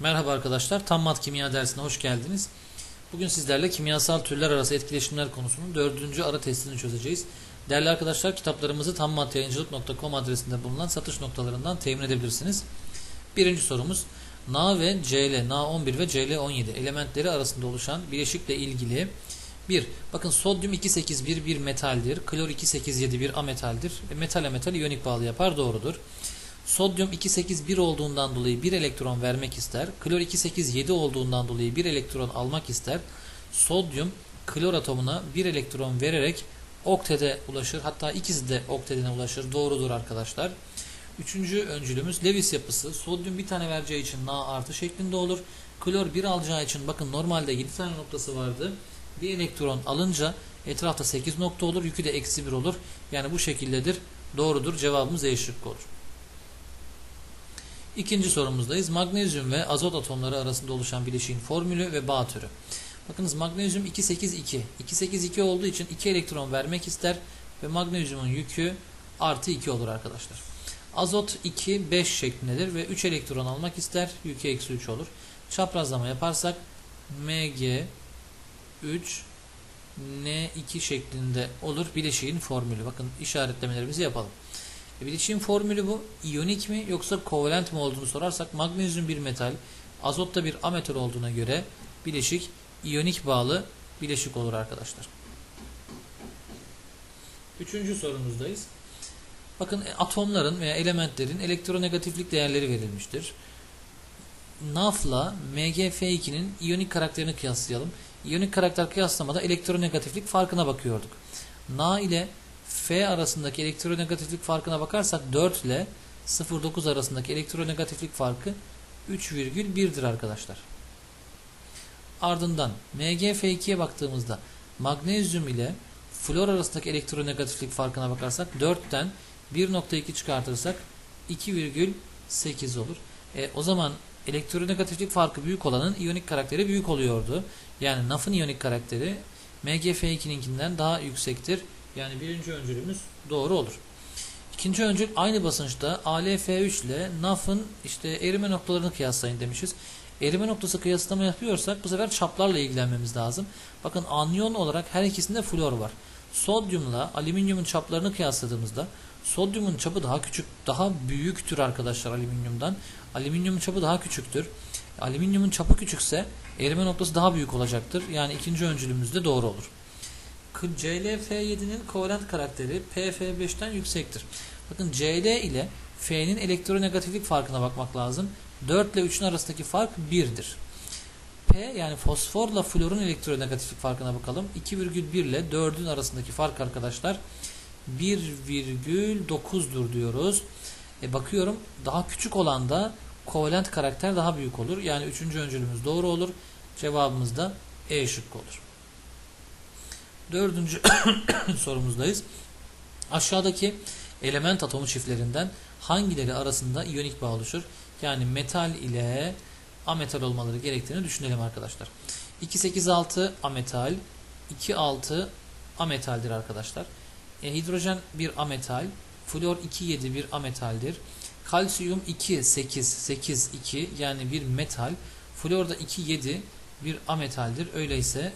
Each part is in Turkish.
Merhaba arkadaşlar, Tam Mat Kimya dersine hoş geldiniz. Bugün sizlerle kimyasal türler arası etkileşimler konusunun dördüncü ara testini çözeceğiz. Değerli arkadaşlar, kitaplarımızı tammatyayıncılık.com adresinde bulunan satış noktalarından temin edebilirsiniz. Birinci sorumuz, Na ve Cl, Na11 ve Cl17 elementleri arasında oluşan bileşikle ilgili bir, bakın sodyum 281 bir metaldir, klor 287 bir ametaldir. Metale metal iyonik bağlı yapar, doğrudur. Sodyum 281 olduğundan dolayı bir elektron vermek ister. Klor 287 olduğundan dolayı bir elektron almak ister. Sodyum klor atomuna bir elektron vererek oktede ulaşır. Hatta ikisi de oktedine ulaşır. Doğrudur arkadaşlar. Üçüncü öncülümüz Lewis yapısı. Sodyum bir tane vereceği için Na artı şeklinde olur. Klor bir alacağı için bakın normalde 7 tane noktası vardı. Bir elektron alınca etrafta 8 nokta olur. Yükü de eksi 1 olur. Yani bu şekildedir. Doğrudur. Cevabımız E şıkkı olur. İkinci sorumuzdayız. Magnezyum ve azot atomları arasında oluşan bileşiğin formülü ve bağ türü. Bakınız magnezyum 282. 282 olduğu için 2 elektron vermek ister ve magnezyumun yükü artı 2 olur arkadaşlar. Azot 2, 5 şeklindedir ve 3 elektron almak ister. Yükü eksi 3 olur. Çaprazlama yaparsak Mg 3 N2 şeklinde olur. Bileşiğin formülü. Bakın işaretlemelerimizi yapalım. E, bileşiğin formülü bu. İyonik mi yoksa kovalent mi olduğunu sorarsak magnezyum bir metal, azot da bir ametal olduğuna göre bileşik iyonik bağlı bileşik olur arkadaşlar. Üçüncü sorumuzdayız. Bakın e, atomların veya elementlerin elektronegatiflik değerleri verilmiştir. NAF'la MgF2'nin iyonik karakterini kıyaslayalım. İyonik karakter kıyaslamada elektronegatiflik farkına bakıyorduk. Na ile F arasındaki elektronegatiflik farkına bakarsak 4 ile 0,9 arasındaki elektronegatiflik farkı 3,1'dir arkadaşlar. Ardından MgF2'ye baktığımızda magnezyum ile flor arasındaki elektronegatiflik farkına bakarsak 4'ten 1.2 çıkartırsak 2,8 olur. E, o zaman elektronegatiflik farkı büyük olanın iyonik karakteri büyük oluyordu. Yani NAF'ın iyonik karakteri MgF2'ninkinden daha yüksektir. Yani birinci öncülümüz doğru olur. İkinci öncül aynı basınçta AlF3 ile NAF'ın işte erime noktalarını kıyaslayın demişiz. Erime noktası kıyaslama yapıyorsak bu sefer çaplarla ilgilenmemiz lazım. Bakın anyon olarak her ikisinde flor var. Sodyumla alüminyumun çaplarını kıyasladığımızda sodyumun çapı daha küçük, daha büyüktür arkadaşlar alüminyumdan. Alüminyumun çapı daha küçüktür. Alüminyumun çapı küçükse erime noktası daha büyük olacaktır. Yani ikinci öncülümüz de doğru olur. ClF7'nin kovalent karakteri PF5'ten yüksektir. Bakın Cl ile F'nin elektronegatiflik farkına bakmak lazım. 4 ile 3'ün arasındaki fark 1'dir. P yani fosforla florun elektronegatiflik farkına bakalım. 2,1 ile 4'ün arasındaki fark arkadaşlar 1,9'dur diyoruz. E bakıyorum daha küçük olan da kovalent karakter daha büyük olur. Yani üçüncü öncülümüz doğru olur. Cevabımız da E şıkkı olur. Dördüncü sorumuzdayız. Aşağıdaki element atomu çiftlerinden hangileri arasında iyonik bağ oluşur? Yani metal ile ametal olmaları gerektiğini düşünelim arkadaşlar. 286 ametal, 26 ametaldir arkadaşlar. E, hidrojen bir ametal, flor 27 bir ametaldir. Kalsiyum 2 8 8 2 yani bir metal, flor da 2 7 bir ametaldir. Öyleyse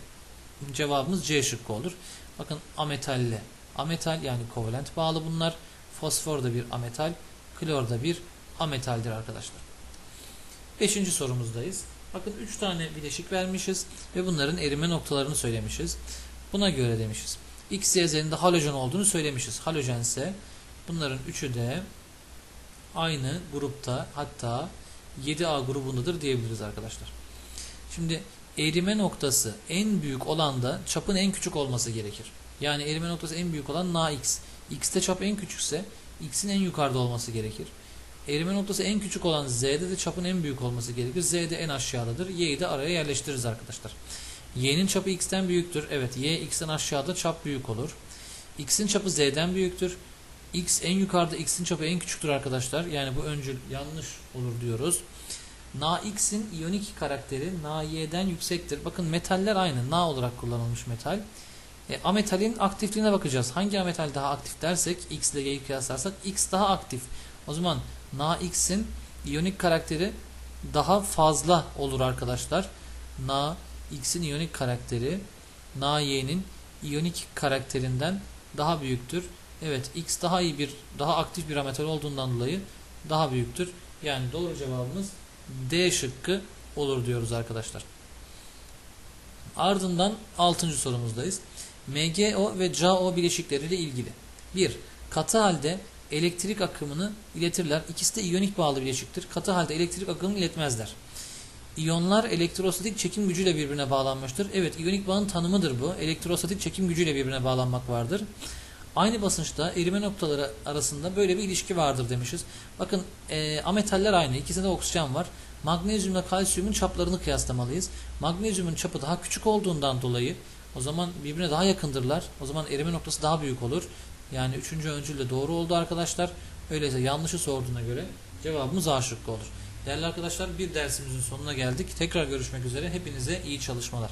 cevabımız C şıkkı olur. Bakın ametalle ametal yani kovalent bağlı bunlar. Fosfor da bir ametal, klor da bir ametaldir arkadaşlar. Beşinci sorumuzdayız. Bakın 3 tane bileşik vermişiz ve bunların erime noktalarını söylemişiz. Buna göre demişiz. X, Y üzerinde halojen olduğunu söylemişiz. Halojen ise bunların üçü de aynı grupta hatta 7A grubundadır diyebiliriz arkadaşlar. Şimdi erime noktası en büyük olan da çapın en küçük olması gerekir. Yani erime noktası en büyük olan NaX. X'te çap en küçükse X'in en yukarıda olması gerekir. Erime noktası en küçük olan Z'de de çapın en büyük olması gerekir. Z'de en aşağıdadır. Y'yi de araya yerleştiririz arkadaşlar. Y'nin çapı X'ten büyüktür. Evet Y X'ten aşağıda çap büyük olur. X'in çapı Z'den büyüktür. X en yukarıda X'in çapı en küçüktür arkadaşlar. Yani bu öncül yanlış olur diyoruz. NaX'in iyonik karakteri NaY'den yüksektir. Bakın metaller aynı. Na olarak kullanılmış metal. E, ametalin aktifliğine bakacağız. Hangi ametal daha aktif dersek X ile Y'yi kıyaslarsak X daha aktif. O zaman NaX'in iyonik karakteri daha fazla olur arkadaşlar. Na X'in iyonik karakteri Na Y'nin iyonik karakterinden daha büyüktür. Evet X daha iyi bir daha aktif bir ametal olduğundan dolayı daha büyüktür. Yani doğru cevabımız D şıkkı olur diyoruz arkadaşlar. Ardından 6. sorumuzdayız. MgO ve CaO bileşikleriyle ilgili. 1. Katı halde elektrik akımını iletirler. İkisi de iyonik bağlı bileşiktir. Katı halde elektrik akımını iletmezler. İyonlar elektrostatik çekim gücüyle birbirine bağlanmıştır. Evet, iyonik bağın tanımıdır bu. Elektrostatik çekim gücüyle birbirine bağlanmak vardır. Aynı basınçta erime noktaları arasında böyle bir ilişki vardır demişiz. Bakın e, ametaller aynı. İkisinde de oksijen var. Magnezyumla kalsiyumun çaplarını kıyaslamalıyız. Magnezyumun çapı daha küçük olduğundan dolayı o zaman birbirine daha yakındırlar. O zaman erime noktası daha büyük olur. Yani üçüncü öncül de doğru oldu arkadaşlar. Öyleyse yanlışı sorduğuna göre cevabımız A şıkkı olur. Değerli arkadaşlar bir dersimizin sonuna geldik. Tekrar görüşmek üzere. Hepinize iyi çalışmalar.